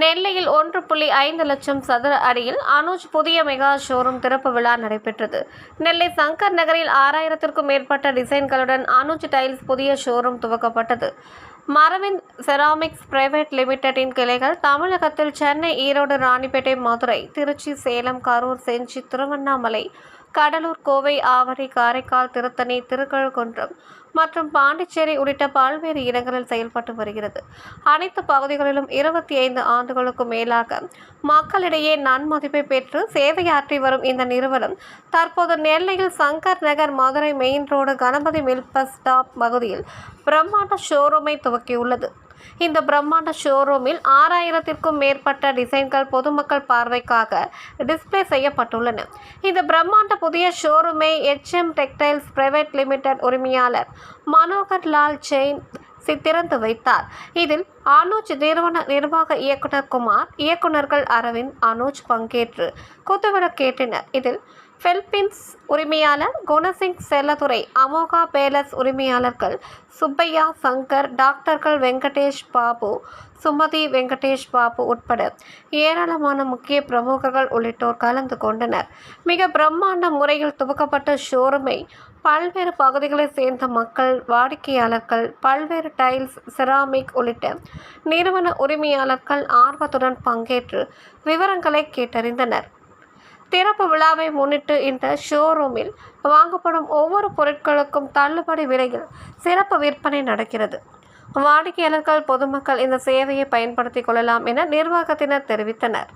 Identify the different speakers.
Speaker 1: நெல்லையில் ஒன்று புள்ளி ஐந்து லட்சம் சதுர அடியில் அனுஜ் புதிய மெகா ஷோரூம் திறப்பு விழா நடைபெற்றது. நெல்லை சங்கர் நகரில் ஆறாயிரத்திற்கும் மேற்பட்ட டிசைன்களுடன் அனுஜ் டைல்ஸ் புதிய ஷோரூம் துவக்கப்பட்டது. மரவிந்த் செராமிக்ஸ் பிரைவேட் லிமிடெடின் கிளைகள் தமிழகத்தில் சென்னை ஈரோடு ராணிப்பேட்டை மதுரை திருச்சி சேலம் கரூர் செஞ்சி திருவண்ணாமலை கடலூர் கோவை ஆவடி காரைக்கால் திருத்தணி திருக்கழுக்குன்றம் மற்றும் பாண்டிச்சேரி உள்ளிட்ட பல்வேறு இடங்களில் செயல்பட்டு வருகிறது. அனைத்து பகுதிகளிலும் இருபத்தி ஐந்து ஆண்டுகளுக்கு மேலாக மக்களிடையே நன்மதிப்பை பெற்று சேவையாற்றி வரும் இந்த நிறுவனம் தற்போது நெல்லையில் Shankar Nagar Madurai main road Ganapathi mill bus stop பகுதியில் பிரம்மாண்ட ஷோரூமை துவக்கியுள்ளது. இந்த பிரம்மாண்ட ஷோரூமில் ஆறாயிரத்திற்கும் மேற்பட்ட டிசைன்கள் பொதுமக்கள் பார்வைக்காக டிஸ்பிளே செய்யப்பட்டுள்ளன. இந்த பிரம்மாண்ட புதிய ஷோரூமை எச்எம் டெக்டைல்ஸ் பிரைவேட் லிமிடெட் உரிமையாளர் மனோகர் லால் ஜெயின் சி- திறந்து வைத்தார். இதில் அனுஜ் நிறுவன நிர்வாக இயக்குனர் குமார் இயக்குநர்கள் அரவிந்த் அனுஜ் பங்கேற்று குத்துவிளக்கேற்றினர் இதில் பிலிப்பீன்ஸ் உரிமையாளர் குணசிங் செல்லதுரை அமோகா பேலஸ் உரிமையாளர்கள் சுப்பையா சங்கர் டாக்டர்கள் வெங்கடேஷ் பாபு சுமதி வெங்கடேஷ் பாபு உட்பட ஏராளமான முக்கிய பிரமுகர்கள் உள்ளிட்டோர் கலந்து கொண்டனர். மிக பிரம்மாண்ட முறையில் துவக்கப்பட்ட ஷோரூமை பல்வேறு பகுதிகளை சேர்ந்த மக்கள் வாடிக்கையாளர்கள் பல்வேறு டைல்ஸ் செராமிக் உள்ளிட்ட நிறுவன உரிமையாளர்கள் ஆர்வத்துடன் பங்கேற்று விவரங்களை கேட்டறிந்தனர். திறப்பு விழாவை முன்னிட்டு இந்த ஷோரூமில் வாங்கப்படும் ஒவ்வொரு பொருட்களுக்கும் தள்ளுபடி விலையில் சிறப்பு விற்பனை நடக்கிறது. வாடிக்கையாளர்கள் பொதுமக்கள் இந்த சேவையை பயன்படுத்திக் கொள்ளலாம் என நிர்வாகத்தினர் தெரிவித்தனர்.